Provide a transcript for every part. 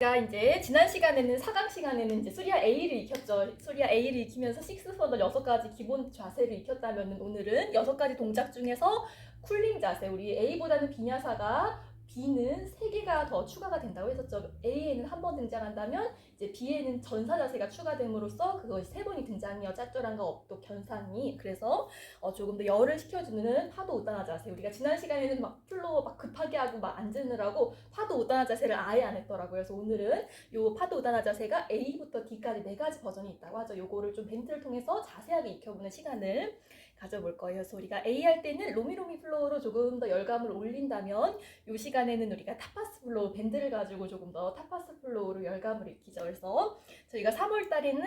제가 이제 지난 시간에는 4강 시간에는 이제 수리아 A를 익혔죠. 수리아 A를 익히면서 식스 펀더 여섯 가지 기본 자세를 익혔다면 오늘은 여섯 가지 동작 중에서 쿨링 자세. 우리 A보다는 비냐사가 B는 세 개가 더 추가가 된다고 했었죠. A에는 한 번 등장한다면 이제 B에는 전사 자세가 추가됨으로써 그것이 세 번이 등장이요. 짭조란과 업도 견상이 그래서 어, 조금 더 열을 식혀주는 파도 오다나 자세. 우리가 지난 시간에는 막 플로 막 급하게 하고 막 앉으느라고 파도 오다나 자세를 아예 안 했더라고요. 그래서 오늘은 요 파도 오다나 자세가 A부터 D까지 네 가지 버전이 있다고 하죠. 요거를 좀 벤트를 통해서 자세하게 익혀보는 시간을 가져볼 거예요. 우리가 A 할 때는 로미로미 플로우로 조금 더 열감을 올린다면 요 시간에는 우리가 타파스 플로우 밴드를 가지고 조금 더 타파스 플로우로 열감을 익히죠. 그래서 저희가 3월 달에는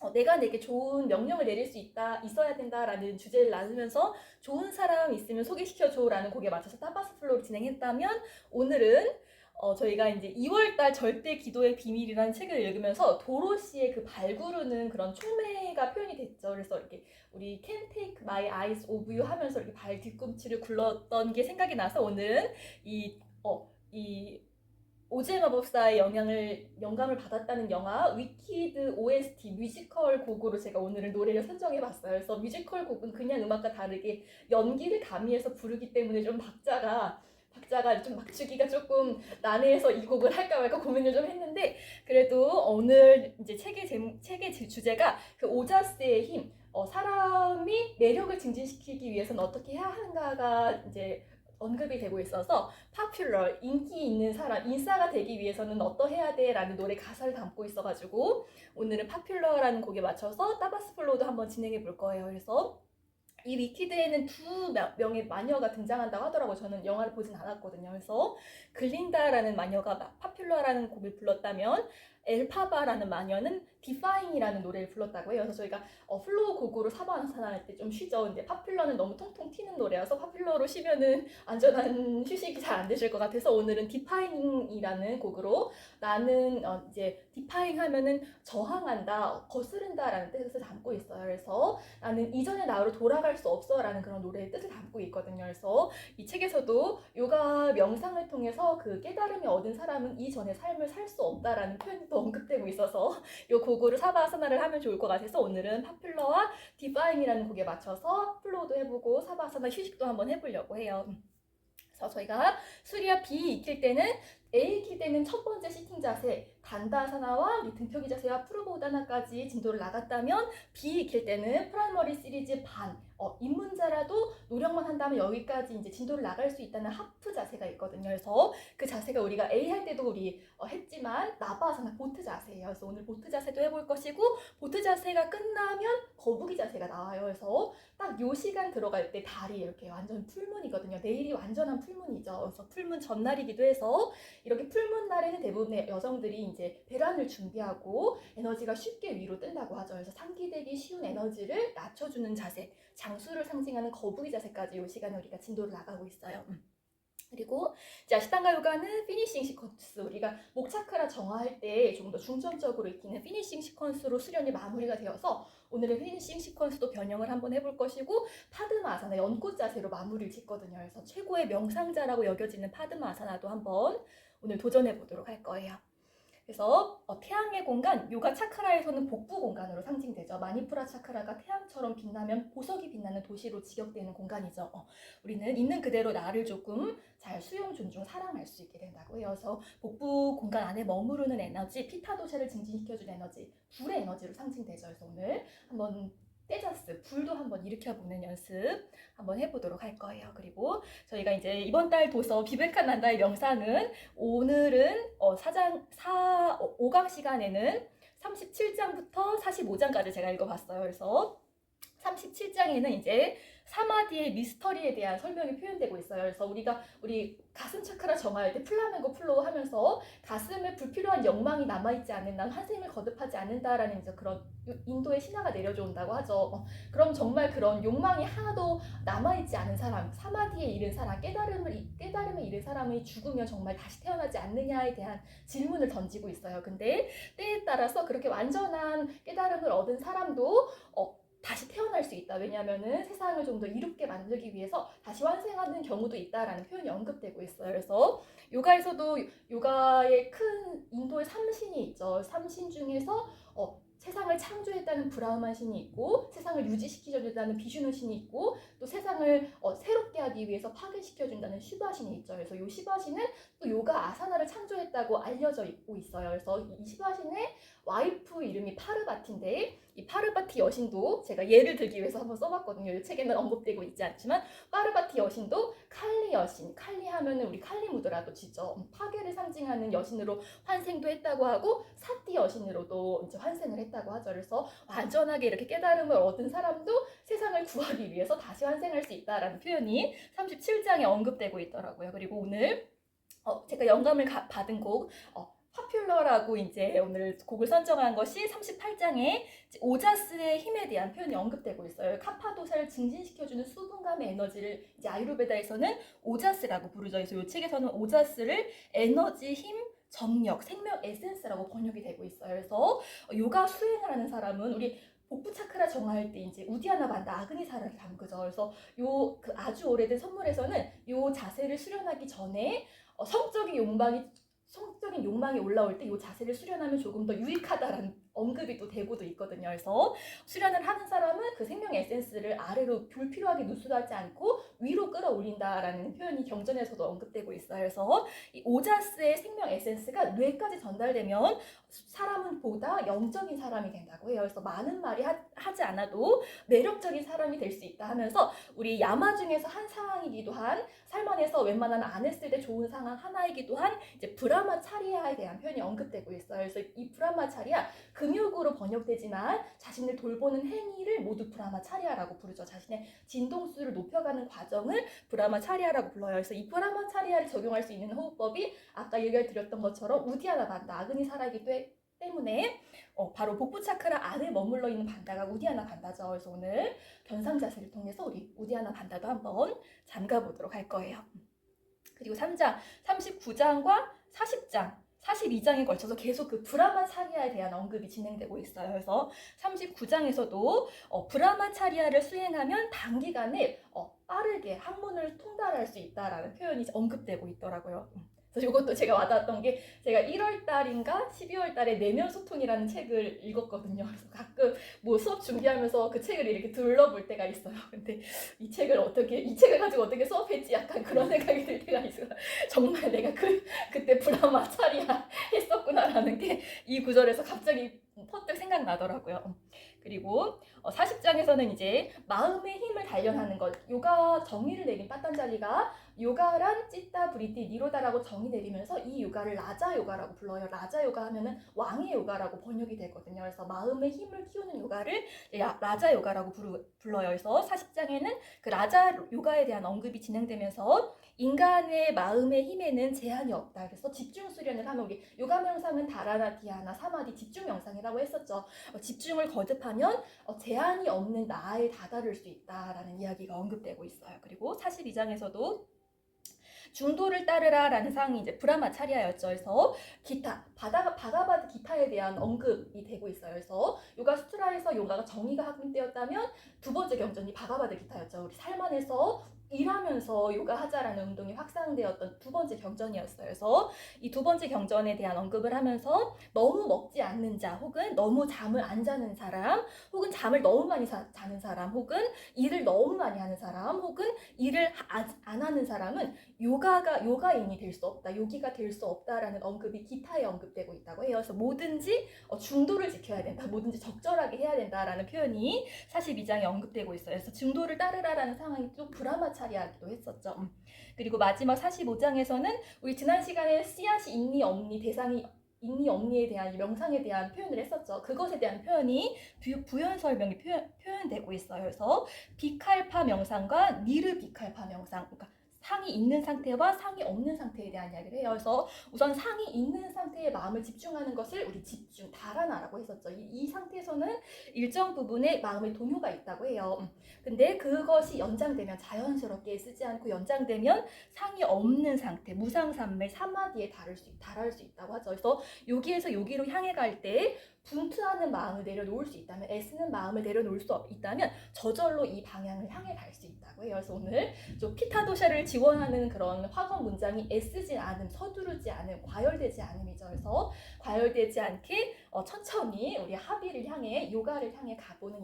어, 내가 내게 좋은 명령을 내릴 수 있다, 있어야 된다라는 주제를 나누면서 좋은 사람 있으면 소개시켜줘라는 곡에 맞춰서 타파스 플로우를 진행했다면 오늘은 어, 저희가 이제 2월달 절대 기도의 비밀이라는 책을 읽으면서 도로시의 그 발구르는 그런 촉매가 표현이 됐죠. 그래서 이렇게 우리 Can Take My Eyes Off You 하면서 이렇게 발 뒤꿈치를 굴렀던 게 생각이 나서 오늘은 이, 어, 이 오즈의 마법사의 영향을 영감을 받았다는 영화 위키드 OST 뮤지컬 곡으로 제가 오늘은 노래를 선정해봤어요. 그래서 뮤지컬 곡은 그냥 음악과 다르게 연기를 가미해서 부르기 때문에 좀 박자가 박자가 좀 맞추기가 조금 난해해서 이 곡을 할까 말까 고민을 좀 했는데 그래도 오늘 이제 책의 제목, 책의 주- 주제가 그 오자스의 힘, 어, 사람이 매력을 증진시키기 위해서는 어떻게 해야 하는가가 이제 언급이 되고 있어서 popular 인기 있는 사람 인싸가 되기 위해서는 어떠해야 돼라는 노래 가사를 담고 있어가지고 오늘은 popular라는 곡에 맞춰서 따바스 플로우도 한번 진행해 볼 거예요. 그래서 이 위키드에는 두 명- 명의 마녀가 등장한다고 하더라고요. 저는 영화를 보진 않았거든요. 그래서 글린다라는 마녀가 파퓰러라는 곡을 불렀다면 엘파바라는 마녀는 디파잉이라는 노래를 불렀다고 해요. 그래서 저희가 어, 플로우 곡으로 사바한산할 때 좀 쉬죠. 근데 파퓰러는 너무 통통 튀는 노래여서 파퓰러로 쉬면은 안전한 휴식이 잘 안 되실 것 같아서 오늘은 디파잉이라는 곡으로 나는 어, 이제 디파잉 하면은 저항한다, 거스른다라는 뜻을 담고 있어요. 그래서 나는 이전의 나로 돌아갈 수 없어라는 그런 노래의 뜻을 담고 있거든요. 그래서 이 책에서도 요가 명상을 통해서 그 깨달음이 얻은 사람은 이전의 삶을 살 수 없다라는 표현도 언급되고 있어서 요 곡으로 사바아사나를 하면 좋을 것 같아서 오늘은 파퓰러와 디파잉이라는 곡에 맞춰서 플로우도 해보고 사바아사나 휴식도 한번 해보려고 해요. 그래서 저희가 수리아 B 익힐 때는 A 익힐 때는 첫 번째 시팅 자세, 단다사나와 우리 등펴기 자세와 프로보다나까지 진도를 나갔다면 B 익힐 때는 프라이머리 시리즈 반, 어, 입문자라도 노력만 한다면 여기까지 이제 진도를 나갈 수 있다는 하프 자세가 있거든요. 그래서 그 자세가 우리가 A 할 때도 우리 어, 했지만 나바아사나 보트 자세예요. 그래서 오늘 보트 자세도 해볼 것이고 보트 자세가 끝나면 거북이 자세가 나와요. 그래서 딱 요 시간 들어갈 때 다리 이렇게 완전 풀문이거든요. 내일이 완전한 풀문이죠. 그래서 풀문 전날이기도 해서 이렇게 풀문 날에는 대부분의 여성들이 이제 배란을 준비하고 에너지가 쉽게 위로 뜬다고 하죠. 그래서 상기되기 쉬운 에너지를 낮춰주는 자세, 장수를 상징하는 거북이 자세까지 이 시간에 우리가 진도를 나가고 있어요. 음. 그리고 이제 아시탄가 요가는 피니싱 시퀀스 우리가 목 차크라 정화할 때 조금 더 중점적으로 익히는 피니싱 시퀀스로 수련이 마무리가 되어서 오늘은 피니싱 시퀀스도 변형을 한번 해볼 것이고 파드마 아사나 연꽃 자세로 마무리를 짓거든요. 그래서 최고의 명상자라고 여겨지는 파드마 아사나도 한번 오늘 도전해 보도록 할 거예요. 그래서 어, 태양의 공간, 요가 차크라에서는 복부 공간으로 상징되죠. 마니푸라 차크라가 태양처럼 빛나면 보석이 빛나는 도시로 지격되는 공간이죠. 어, 우리는 있는 그대로 나를 조금 잘 수용, 존중, 사랑할 수 있게 된다고. 그래서 복부 공간 안에 머무르는 에너지, 피타도샤를 증진시켜주는 에너지, 불의 에너지로 상징되죠. 그래서 오늘 한번 떼자스, 불도 한번 일으켜보는 연습 한번 해보도록 할 거예요. 그리고 저희가 이제 이번 달 도서 비백한 난다의 명상은 오늘은 어, 사장, 사, 어, 5강 시간에는 37장부터 45장까지 제가 읽어봤어요. 그래서 37장에는 이제 사마디의 미스터리에 대한 설명이 표현되고 있어요. 그래서 우리가 우리 가슴 차크라 정할 때 플라멩고 플로우 하면서 가슴에 불필요한 욕망이 남아있지 않는 난 환생을 거듭하지 않는다라는 이제 그런 인도의 신화가 내려져 온다고 하죠. 어, 그럼 정말 그런 욕망이 하나도 남아있지 않은 사람, 사마디에 이른 사람, 깨달음을, 이- 깨달음에 이른 사람이 죽으면 정말 다시 태어나지 않느냐에 대한 질문을 던지고 있어요. 근데 때에 따라서 그렇게 완전한 깨달음을 얻은 사람도 어, 다시 태어날 수 있다. 왜냐하면은 세상을 좀 더 이롭게 만들기 위해서 다시 환생하는 경우도 있다라는 표현이 언급되고 있어요. 그래서 요가에서도 요가의 큰 인도의 삼신이 있죠. 삼신 중에서 창조했다는 브라흐만 신이 있고 세상을 유지시켜준다는 비슈누 신이 있고 또 세상을 어, 새롭게 하기 위해서 파괴시켜준다는 슈바 신이 있죠. 그래서 이 슈바 신은 또 요가 아사나를 창조했다고 알려져 있고 있어요. 그래서 이 슈바 신의 와이프 이름이 파르바티인데 이 파르바티 여신도 제가 예를 들기 위해서 한번 써봤거든요. 이 책에는 언급되고 있지 않지만 파르바티 여신도 칼리 여신, 칼리 하면은 우리 칼리 무드라도 지죠. 음, 파괴를 상징하는 여신으로 환생도 했다고 하고 사띠 여신으로도 이제 환생을 했다고 하죠. 그래서 완전하게 이렇게 깨달음을 얻은 사람도 세상을 구하기 위해서 다시 환생할 수 있다라는 표현이 37장에 언급되고 있더라고요. 그리고 오늘 어, 제가 영감을 가- 받은 곡 어, 파퓰러라고 이제 오늘 곡을 선정한 것이 38장에 오자스의 힘에 대한 표현이 언급되고 있어요. 카파도사를 증진시켜주는 수분감의 에너지를 이제 아유르베다에서는 오자스라고 부르죠. 그래서 이 책에서는 오자스를 에너지, 힘, 정력, 생명 에센스라고 번역이 되고 있어요. 그래서 요가 수행을 하는 사람은 우리 복부 차크라 정화할 때 이제 우디아나 반다 아그니사를 담그죠. 그래서 요 그 아주 오래된 선물에서는 요 자세를 수련하기 전에 어, 성적인 욕망이 성적인 욕망이 올라올 때이 자세를 수련하면 조금 더 유익하다라는 언급이 또 되고도 있거든요. 그래서 수련을 하는 사람은 그 생명 에센스를 아래로 불필요하게 누수하지 않고 위로 끌어올린다라는 표현이 경전에서도 언급되고 있어요. 그래서 이 오자스의 생명 에센스가 뇌까지 전달되면 사람은 보다 영적인 사람이 된다고 해요. 그래서 많은 말이 하, 하지 않아도 매력적인 사람이 될 수 있다 하면서 우리 야마 중에서 한 상황이기도 한 살만해서 웬만하면 안 했을 때 좋은 상황 하나이기도 한 이제 브라마 차리아에 대한 표현이 언급되고 있어요. 그래서 이 브라마 차리아 금욕으로 번역되지만 자신을 돌보는 행위를 모두 브라마 차리아라고 부르죠. 자신의 진동수를 높여가는 과정을 브라마 차리아라고 불러요. 그래서 이 브라마 차리아를 적용할 수 있는 호흡법이 아까 얘기를 드렸던 것처럼 우디아나 반다 아그니 때 때문에 어, 바로 복부 차크라 안에 머물러 있는 반다가 우디아나 반다죠. 그래서 오늘 견상 자세를 통해서 우리 우디아나 반다도 한번 잠가 보도록 할 거예요. 그리고 3장, 39장과 40장, 42장에 걸쳐서 계속 그 브라마 차리아에 대한 언급이 진행되고 있어요. 그래서 39장에서도 어, 브라마 차리아를 수행하면 단기간에 어, 빠르게 학문을 통달할 수 있다라는 표현이 언급되고 있더라고요. 음. 그래서 이것도 제가 와닿았던 게 제가 1월 달인가 12월 달에 내면 소통이라는 책을 읽었거든요. 그래서 가끔 뭐 수업 준비하면서 그 책을 이렇게 둘러볼 때가 있어요. 근데 이 책을 어떻게 이 책을 가지고 어떻게 수업했지 약간 그런 생각이 들 때가 있어요. 정말 내가 그 그때 브라마 차리아 했었구나라는 게 이 구절에서 갑자기 퍼뜩 생각나더라고요. 그리고 40장에서는 이제 마음의 힘을 단련하는 것, 요가 정의를 내린 빠딴자리가 요가란 찌따 브리티 니로다라고 정의 내리면서 이 요가를 라자 요가라고 불러요. 라자 요가 하면은 왕의 요가라고 번역이 되거든요. 그래서 마음의 힘을 키우는 요가를 야- 라자 요가라고 불러요. 그래서 40장에는 그 라자 요가에 대한 언급이 진행되면서 인간의 마음의 힘에는 제한이 없다. 그래서 집중 수련을 하면 우리 요가 명상은 다라나 디아나 사마디 집중 명상이라고 했었죠. 어, 집중을 거듭하면 어, 제한이 없는 나에 다다를 수 있다라는 이야기가 언급되고 있어요. 그리고 42장에서도 중도를 따르라라는 상이 이제 브라마 차리아였죠. 그래서 기타, 바다가 바가바드 기타에 대한 언급이 되고 있어요. 그래서 요가 수트라에서 요가가 정의가 확인되었다면 두 번째 경전이 바가바드 기타였죠. 우리 살만해서 일하면서 요가 하자라는 운동이 확산되었던 두 번째 경전이었어요. 그래서 이 두 번째 경전에 대한 언급을 하면서 너무 먹지 않는 자, 혹은 너무 잠을 안 자는 사람, 혹은 잠을 너무 많이 자, 자는 사람, 혹은 일을 너무 많이 하는 사람, 혹은 일을 하- 안 하는 사람은 요가가 요가인이 될 수 없다, 요기가 될 수 없다라는 언급이 기타에 언급되고 있다고 해요. 그래서 뭐든지 어, 중도를 지켜야 된다, 뭐든지 적절하게 해야 된다라는 표현이 42장에 언급되고 있어요. 그래서 중도를 따르라라는 상황이 또 브라마 차리하기도 했었죠. 음. 그리고 마지막 45장에서는 우리 지난 시간에 씨앗이 있니 없니 대상이 있니 없니에 대한 이 명상에 대한 표현을 했었죠. 그것에 대한 표현이 부, 부연 설명이 표현, 표현되고 있어요. 그래서 비칼파 명상과 니르 비칼파 명상, 그러니까 상이 있는 상태와 상이 없는 상태에 대한 이야기를 해요. 그래서 우선 상이 있는 상태에 마음을 집중하는 것을 우리 집중, 다라나라고 했었죠. 이, 이 상태에서는 일정 부분의 마음의 동요가 있다고 해요. 음. 근데 그것이 연장되면 자연스럽게 쓰지 않고 연장되면 상이 없는 상태, 무상산매, 사마디에 달할 수, 달할 수 있다고 하죠. 그래서 여기에서 여기로 향해 갈 때 분투하는 마음을 내려놓을 수 있다면 애쓰는 마음을 내려놓을 수 없- 있다면 저절로 이 방향을 향해 갈 수 있다고 해요. 그래서 오늘 좀 피타도샤를 지원하는 그런 학원 문장이 애쓰지 않음, 서두르지 않음, 과열되지 않음이죠. 그래서 과열되지 않게 어, 천천히 우리 합의를 향해 요가를 향해 가보는